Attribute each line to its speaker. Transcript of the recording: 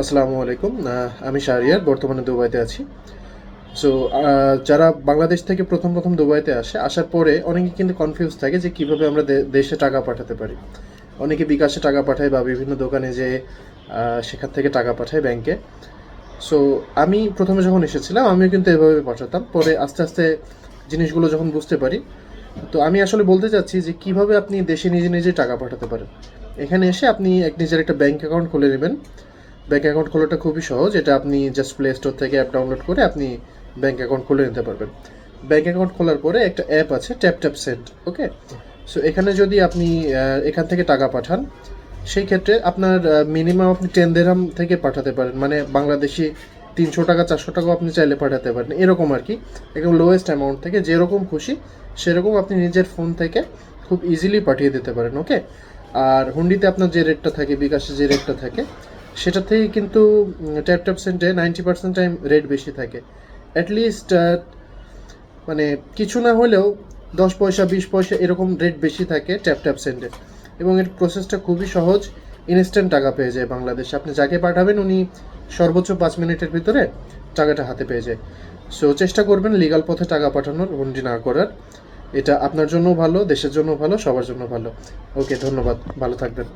Speaker 1: আসসালামু আলাইকুম। আমি শাহরিয়ার, বর্তমানে দুবাইতে আছি। সো যারা বাংলাদেশ থেকে প্রথম প্রথম দুবাইতে আসে, আসার পরে অনেকে কিন্তু কনফিউজ থাকে যে কীভাবে আমরা দেশে টাকা পাঠাতে পারি। অনেকে বিকাশে টাকা পাঠায় বা বিভিন্ন দোকানে যে সেখান থেকে টাকা পাঠায় ব্যাংকে। সো আমি প্রথমে যখন এসেছিলাম, আমিও কিন্তু এভাবে পাঠাতাম। পরে আস্তে আস্তে জিনিসগুলো যখন বুঝতে পারি, তো আমি আসলে বলতে চাচ্ছি যে কীভাবে আপনি দেশে নিজে নিজে টাকা পাঠাতে পারেন? এখানে এসে আপনি এক নিজের একটা ব্যাংক অ্যাকাউন্ট খুলে নেবেন। ব্যাংক অ্যাকাউন্ট খোলাটা খুবই সহজ। এটা আপনি জাস্ট প্লে স্টোর থেকে অ্যাপ ডাউনলোড করে আপনি ব্যাংক অ্যাকাউন্ট খুলে নিতে পারবেন। ব্যাংক অ্যাকাউন্ট খোলার পরে একটা অ্যাপ আছে tap tap send okay so এখানে যদি আপনি এখান থেকে টাকা পাঠান, সেই ক্ষেত্রে আপনার মিনিমাম আপনি টেন দেরাম থেকে পাঠাতে পারেন। মানে বাংলাদেশি তিনশো টাকা, চারশো টাকাও আপনি চাইলে পাঠাতে পারেন। এরকম আর কি। একদম লোয়েস্ট অ্যামাউন্ট থেকে যেরকম খুশি, সেরকম আপনি নিজের ফোন থেকে খুব ইজিলি পাঠিয়ে দিতে পারেন ওকে আর হুন্ডিতে আপনার যে রেটটা থাকে, বিকাশে যে রেটটা থাকে সেটা থেকে কিন্তু ট্যাপ ট্যাপ সেন্টে নাইনটি পার্সেন্ট টাইম রেট বেশি থাকে। অ্যাটলিস্ট মানে কিছু না হলেও দশ পয়সা, বিশ পয়সা এরকম রেট বেশি থাকে ট্যাপ ট্যাপ সেন্ডে এবং এর প্রসেসটা খুবই সহজ ইনস্ট্যান্ট টাকা পেয়ে যায় বাংলাদেশে। আপনি যাকে পাঠাবেন, উনি সর্বোচ্চ পাঁচ মিনিটের ভিতরে টাকাটা হাতে পেয়ে যায়। সো চেষ্টা করবেন লিগাল পথে টাকা পাঠানোর হুন্ডি না করার। এটা আপনার জন্য ভালো, দেশের জন্য ভালো, সবার জন্য ভালো। ওকে ধন্যবাদ। ভালো থাকবেন।